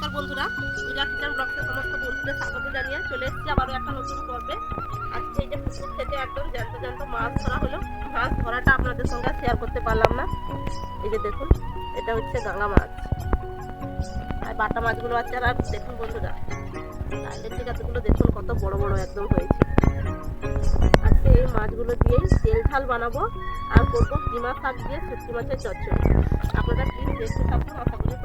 নমস্কার বন্ধুরা পূজা কিচেন ব্লগসে সমস্ত বন্ধুদের স্বাগত জানিয়ে চলে এসেছি আবারও একটা নতুন পর্বে। আজকে এই যে পুকুর থেকে একদম জ্যান্ত জ্যান্ত মাছ ধরা হলো। মাছ ধরাটা আপনাদের সঙ্গে শেয়ার করতে পারলাম না। এই যে দেখুন, এটা হচ্ছে গাঙা মাছ। আর বাটা মাছগুলো আছে, আর দেখুন বন্ধুরা লাইলের টিকাগুলো দেখুন কত বড় বড় একদম হয়েছে। আজকে এই মাছগুলো দিয়েই তেল ঝাল বানাবো, আর করব কিমা শাক দিয়ে শুটকি মাছের চচ্চড়ি। আপনারা প্লিজ দেখতে থাকুন, আশা করি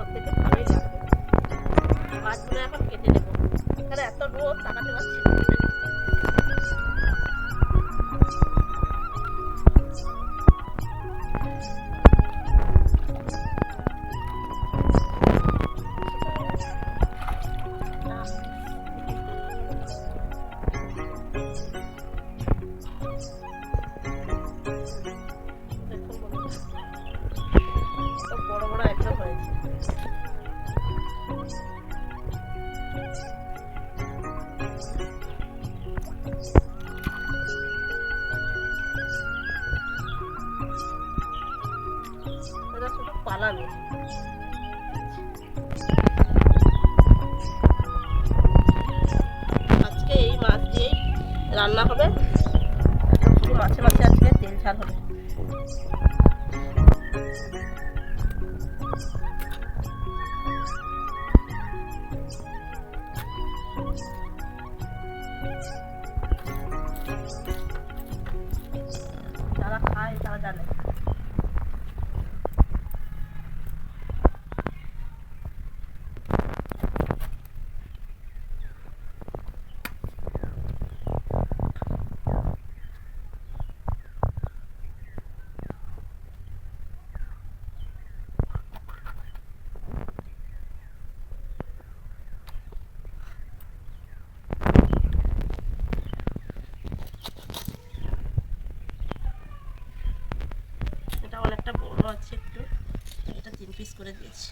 করে দিয়েছি।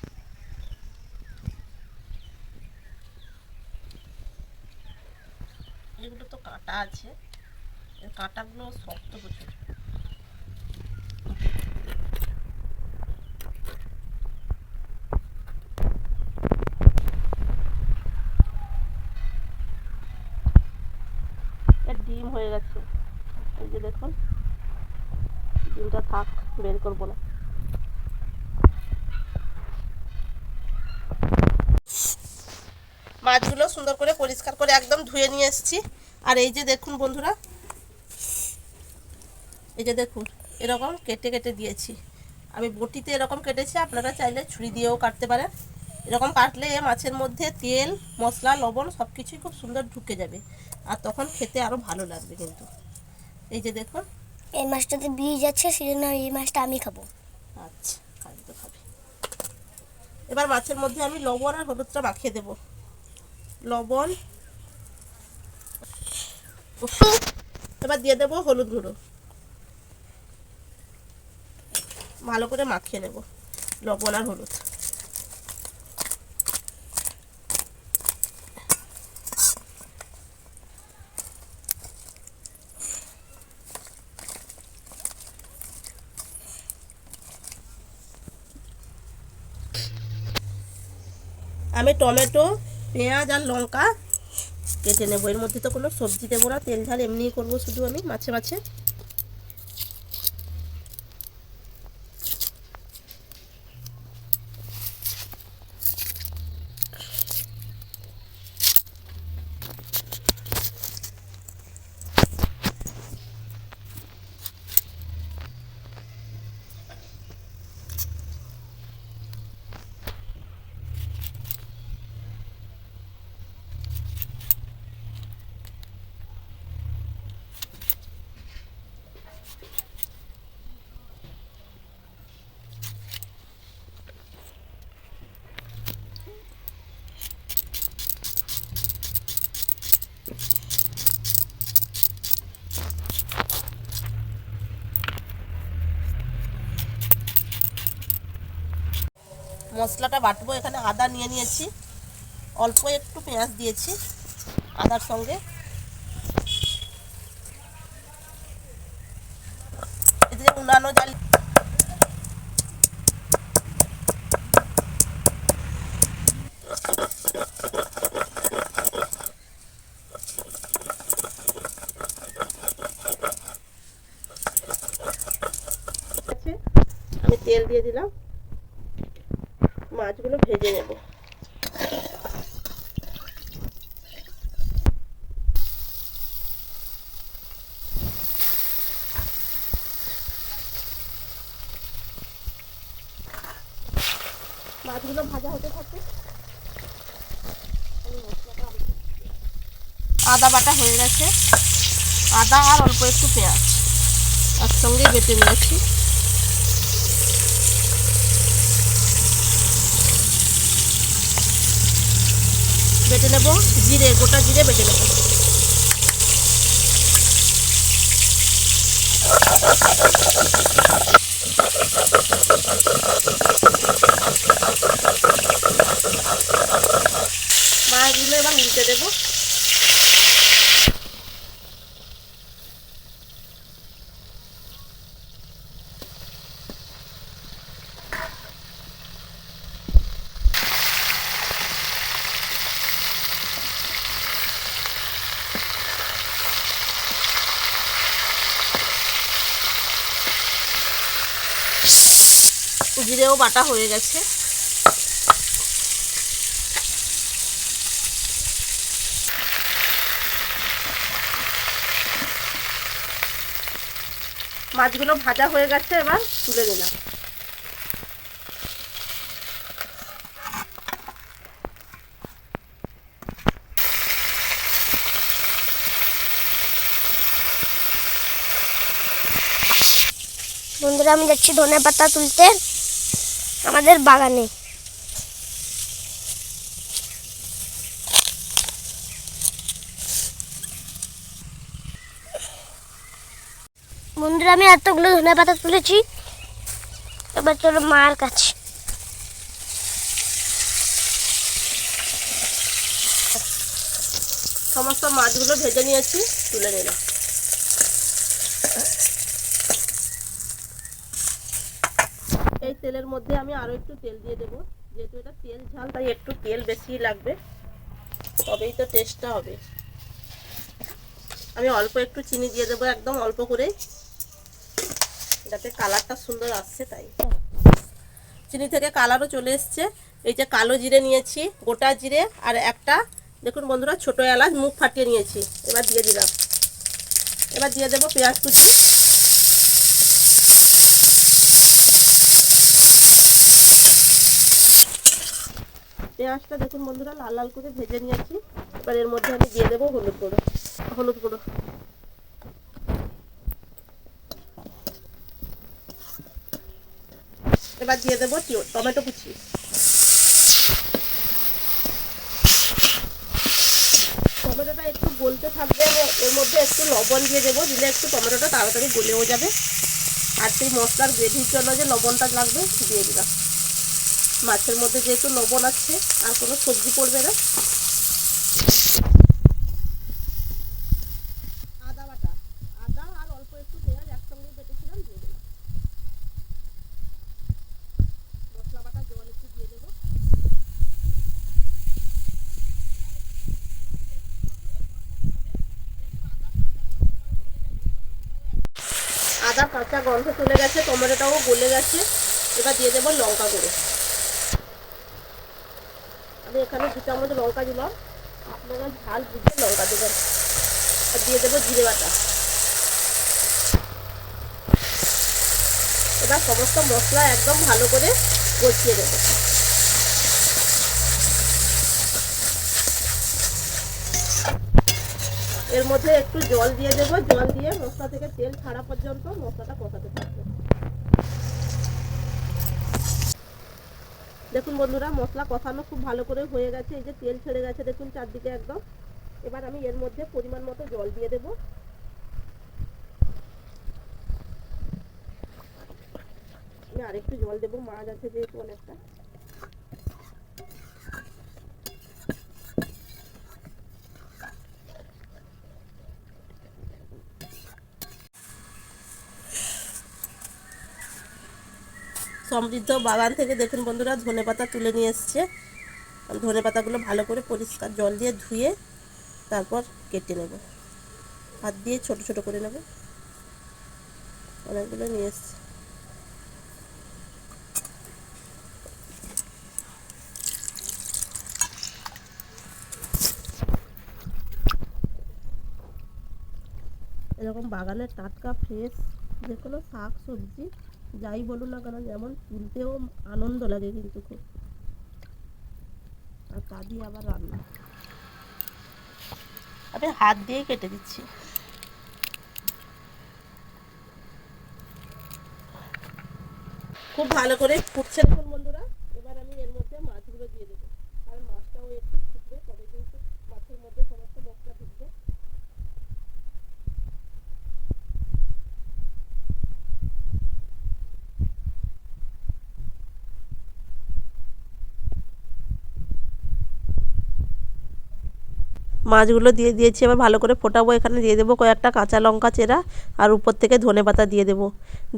এগুলো তো কাটা আছে। এর কাঁটাগুলো শক্ত প্রচুর ডিম হয়ে গেছে। এই যে দেখুন, ডিমটা থাক, বের করব না। মাছগুলো সুন্দর করে পরিষ্কার করে একদম ধুয়ে নিয়ে এসেছি। আর এই যে দেখুন বন্ধুরা এই যে দেখুন এরকম কেটে কেটে দিয়েছি। আমি বটিতে এরকম কেটেছি আপনারা চাইলে ছুরি দিয়েও কাটতে পারেন। এরকম কাটলে মাছের মধ্যে তেল মশলা লবণ সব কিছুই খুব সুন্দর ঢুকে যাবে। আর তখন খেতে আরও ভালো লাগবে কিন্তু। এই যে দেখুন। এই মাছটাতে বীজ আছে সেজন্য এই মাছটা আমি খাব। আচ্ছা খাবি তো খাবি। এবার মাছের মধ্যে আমি লবণ আর হলুদটা মাখিয়ে দেব। লবণ। এবার দিয়ে দেবো হলুদ গুঁড়ো। ভালো করে মাখিয়ে নেব, লবণ আর হলুদ। আমি টমেটো পেঁয়াজ আর লঙ্কা কেটে নেব। এর মধ্যে তো কোনো সবজি দেবো না, তেল ঝাল এমনিই করব শুধু আমি মাছে মাছে। মশলাটা বাটবো এখানে আদা নিয়ে নিয়েছি। অল্প একটু পেঁয়াজ দিয়েছি আদার সঙ্গে। এদিকে উনানো জাল আমি তেল দিয়ে দিলাম। মাছগুলো ভেজে নেব। মাছগুলো ভাজা আদা বাটা হয়ে গেছে। আদা আর অল্প একটু পেঁয়াজ একসঙ্গে বেটে নিয়েছি। বেটে নেব জিরে গোটা জিরে বেটে নেব। মাছগুলো এবার উল্টে দেবো। জিরেও বাটা হয়ে গেছে। মাছগুলো ভাজা হয়ে গেছে, এবার তুলে দিলাম বন্ধুরা, আমি যাচ্ছি ধনে পাতা তুলতে। আমাদের বাগানে। বন্ধুরা, আমি এতগুলো ধনে পাতা তুলেছি। এবার চলো মার কাছে। সমস্ত মাছগুলো ভেজে নিয়েছি, তুলে নিলাম। তেলের মধ্যে আমি আরও একটু তেল দিয়ে দেবো। যেহেতু এটা তেল ঝাল, তাই একটু তেল বেশি লাগবে। তবেই তো টেস্টটা হবে। আমি অল্প একটু চিনি দিয়ে দেবো, একদম অল্প করে যাতে কালারটা সুন্দর আসছে তাই। চিনি থেকে কালারও চলে এসছে। এই যে কালো জিরে নিয়েছি, গোটা জিরে আর একটা, দেখুন বন্ধুরা, ছোট এলাচ, মুখ ফাটিয়ে নিয়েছি। এবার দিয়ে দিলাম। এবার দিয়ে দেবো পেঁয়াজ কুচি। পেঁয়াজটা দেখুন বন্ধুরা, লাল লাল করে ভেজে নিয়েছি। এবার এর মধ্যে আমি দিয়ে দেবো হলুদ গুঁড়ো হলুদ গুঁড়ো। এবার দিয়ে দেবো টমেটো কুচি। টমেটোটা একটু গলতে থাকবে এর মধ্যে একটু লবণ দিয়ে দেবো, দিলে একটু টমেটোটা তাড়াতাড়ি গলেও যাবে। আর সেই মশলার গ্রেভির জন্য যে লবণটা লাগবে, দিয়ে দিলাম। মাছের মধ্যে যেহেতু লবণ আছে, আর কোনো সবজি পড়বে না। আদা বাটা। আদা আর অল্প একটু পেঁয়াজ মশলা বাটা, জল একটু দিয়ে দেবো। আদা কাঁচা গন্ধ চলে গেছে, টমেটোটাও গলে গেছে। এবার দিয়ে দেবো লঙ্কা গুঁড়ো। আমি এখানে দু চামচ লঙ্কা দিলাম। আপনারা ঝাল বুঝে লঙ্কা দেবেন। আর দিয়ে দেবো জিরে বাটা। এবার সমস্ত মশলা একদম ভালো করে কষিয়ে দেবো এর মধ্যে একটু জল দিয়ে দেবো। জল দিয়ে মশলা থেকে তেল ছাড়া পর্যন্ত মশলাটা কষাতে থাকবে। দেখুন বন্ধুরা, মশলা কষানো খুব ভালো করে হয়ে গেছে, এই যে তেল ছেড়ে গেছে, দেখুন চারদিকে একদম। এবার আমি এর মধ্যে পরিমাণ মতো জল দিয়ে দেবো। আমি আরেকটু জল দেবো, মাছ আছে যেহেতু অনেকটা। সমৃদ্ধ বাগান থেকে দেখুন বন্ধুরা, ধনে পাতা তুলে নিয়ে এসছে। ধনে পাতাগুলো ভালো করে পরিষ্কার জল দিয়ে ধুয়ে তারপর কেটে নেব। হাত দিয়ে ছোট ছোট করে নেব। অনেকগুলো নিয়ে এসছে। এরকম বাগানের টাটকা ফ্রেশ যে কোনো শাক, সবজি যাই বলুন না কেন, যেমন তুলতেও আনন্দ লাগে কিন্তু খুব। আর তা দিয়ে আবার রান্না। আমি হাত দিয়ে কেটে দিচ্ছি। খুব ভালো করে ফুটছে দেখুন বন্ধুরা এবার আমি এর মধ্যে মাছগুলো দিয়ে দেবো আর মাছটাও একটু ফুটবে তবে কিন্তু মাছের মধ্যে সমস্ত মশলা ঢুকবে মাছগুলো দিয়ে দিয়েছি, এবার ভালো করে ফোটাবো। এখানে দিয়ে দেবো কয়েকটা কাঁচা লঙ্কা চেরা আর উপর থেকে ধনে পাতা দিয়ে দেবো।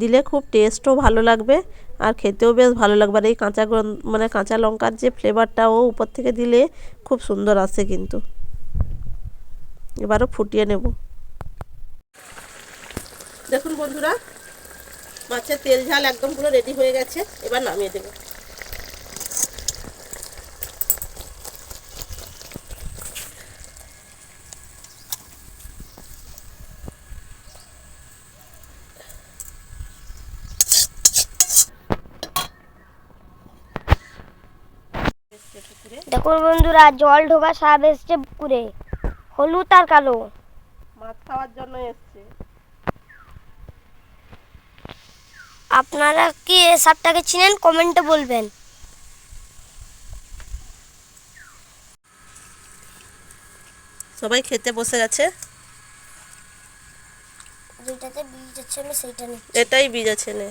দিলে খুব টেস্টও ভালো লাগবে আর খেতেও বেশ ভালো লাগবে। আর এই কাঁচা মানে কাঁচা লঙ্কার যে ফ্লেভারটাও উপর থেকে দিলে খুব সুন্দর আসে কিন্তু। এবারও ফুটিয়ে নেব। দেখুন বন্ধুরা, মাছের তেল ঝাল একদম পুরো রেডি হয়ে গেছে। এবার নামিয়ে দেবো দেখুন বন্ধুরা জল ঢোকা সাপ এসছে পুকুরে। হলুদ আর কালো। মাছ খাওয়ার জন্য এসছে। আপনারা কি এই সাপটাকে চিনেন? কমেন্টে বলবেন। সবাই খেতে বসে গেছে। যেটাতে বীজ আছে আমি সেইটা নিই এটাই বীজ আছে নে।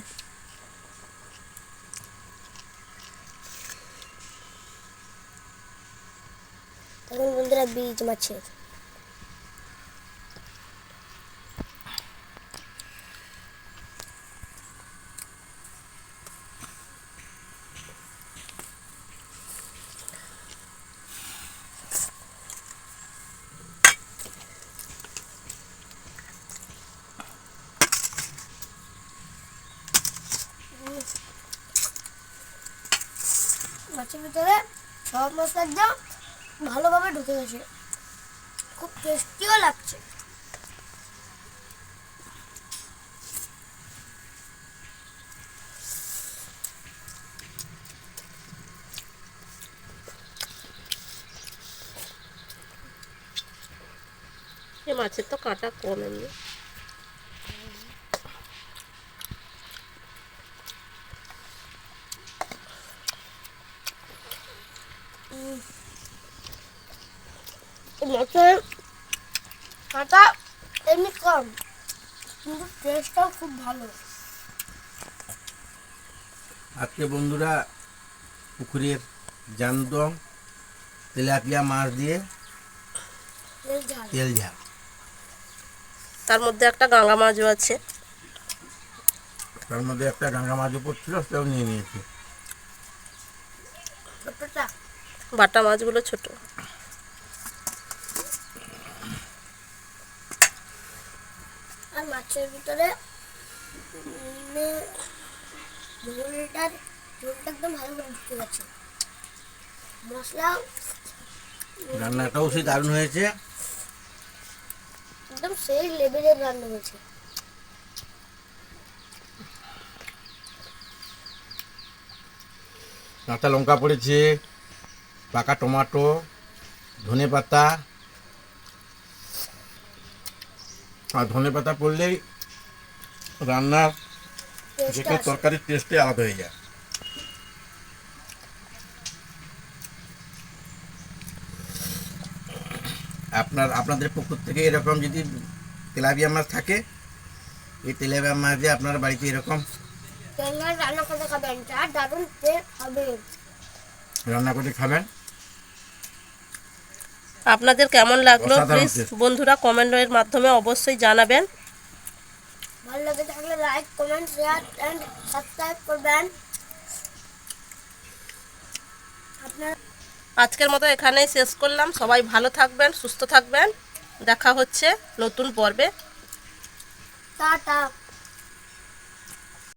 দেখুন বন্ধুরা বীজ মাছের মাছের ভিতরে সব মশলার দাম ভালোভাবে ঢুকে গেছে। খুব টেস্টিও লাগছে। মাছের তো কাঁটা কম এমনি। মাছের কাঁটা এমনি কম কিন্তু টেস্টটাও খুব ভালো আজকে বন্ধুরা পুকুরের জ্যান্ত তেলাপিয়া মাছ দিয়ে তেল ঝাল। তার মধ্যে একটা গাঙ্গা মাছও আছে। তার মধ্যে একটা ডাঙ্গা মাছ উপর ছিল সেটাও নিয়ে নিয়েছি। বাটা মাছগুলো ছোট। মাছের ভিতরে ঝোলটার ঝোলটা একদম ভালো করে ঢুকে গেছে। মশলা রান্নাটাও সেই দারুণ হয়েছে। একদম সেই লেভেলের রান্না হয়েছে। কাঁচা লঙ্কা পড়েছে পাকা টমাটো ধনে পাতা আর ধনে পাতা পড়লেই রান্নার যে কোনো তরকারির টেস্টে আলাদা হয়ে যায়। আপনার আপনাদের পুকুর থেকে এরকম যদি তেলাপিয়া মাছ থাকে এই তেলাপিয়া মাছ দিয়ে আপনার বাড়িতে এরকম করে খাবেন রান্না করে খাবেন। আপনাদের কেমন লাগল? প্লিজ। বন্ধুরা কমেন্টের মাধ্যমে অবশ্যই জানাবেন। ভালো লাগে থাকলে like comment share and subscribe করবেন। আপনার আজকের মতো এখানেই শেষ করলাম। সবাই ভালো থাকবেন সুস্থ থাকবেন। দেখা হচ্ছে নতুন পর্বে। টাটা।